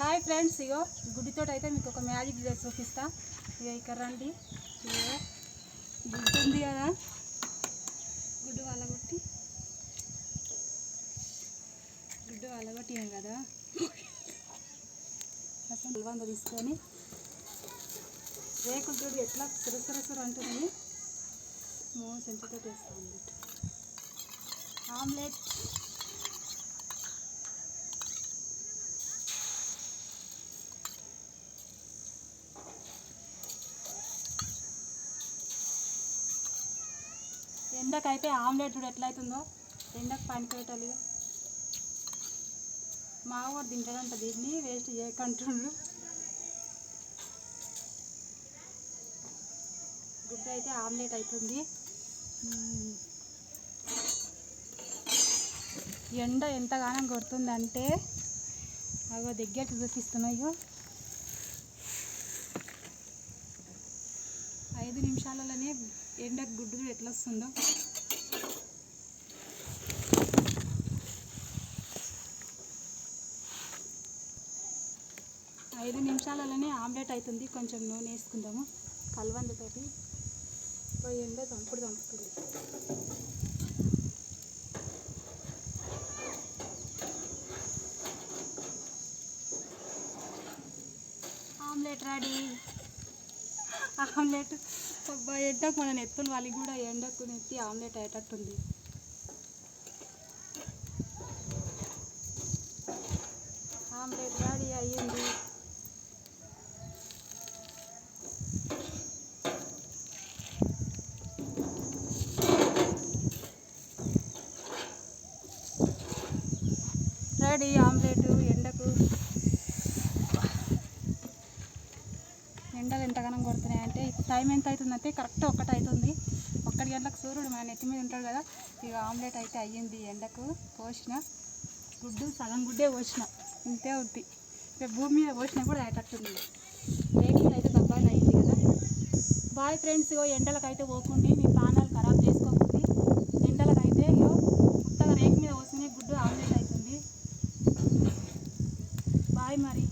Hi friends ఇగో గుడ్డితో అయితే మీకు ఒక మ్యాజిక్ డ్రెస్ చూపిస్తా. ఇగో ఇక్కడ రండి. ఇగో గుడ్డు ఉంది కదా. గుడ్డు వలగొట్టి గుడ్డు వలగొట్టినాం కదా. అసలు నిల్వంద తీసుకొని రేకు గుడి ఎట్లా సురసురసుర అంటుంది. మో చెంచుతో వేస్తా ఉంది. ఆమ్లెట్. ఎండకైతే ఆమ్లెట్ చూడు ఎట్లయితుందో. అవుతుందో ఎండకు పనిపెట్టాలి మా వాడు తింటాడంట దీన్ని వేస్ట్ చేయకంటుండ్రు గుడ్డ అయితే ఆమ్లెట్ అవుతుంది ఎండ ఎంతగానం కొడుతుందంటే అగో దగ్గరికి చూపిస్తున్నాయో ఐదు నిమిషాలలోనే ఎండకు గుడ్డు ఎట్లా వస్తుందో ఐదు నిమిషాలలోనే ఆమ్లెట్ అవుతుంది కొంచెం నూనె వేసుకుందాము. కలవందుతోటి ఎండ చంపుడు చంపుతుంది ఆమ్లెట్ రెడీ. ఆమ్లెట్. అబ్బా ఎండకు మన నెత్తులు వాళ్ళకి కూడా ఎండకు నెత్తి ఆమ్లెట్ అయ్యేటట్టుంది. ఆమ్లెట్ రెడీ అయ్యింది. రెడీ ఆమ్లెట్ ఎండకు. అవుతున్నాయి. అంటే టైం ఎంత అవుతుంది అంటే కరెక్ట్ ఒకటి అవుతుంది ఒక్కటి గంటలకు సూర్యుడు మన నెత్తి మీద ఉంటాడు కదా. ఇక ఆమ్లెట్ అయితే అయ్యింది ఎండకు పోసిన. గుడ్డు సగం గుడ్డే పోసిన. ఇంతే ఉంది. ఇక భూమి మీద పోసినా కూడా అయ్యేటట్టుంది. వేకింగ్ అయితే దబ్బాలు అయింది కదా. బాయ్ ఫ్రెండ్స్ ఇగో ఎండలకు అయితే పోకుండి మీ ప్రాణాలు ఖరాబ్ చేసుకోకండి. ఎండలకు అయితే ఇగో కొత్తగా రేకు మీద పోసినాయి గుడ్డు ఆమ్లెట్ అవుతుంది. బాయ్ మరి.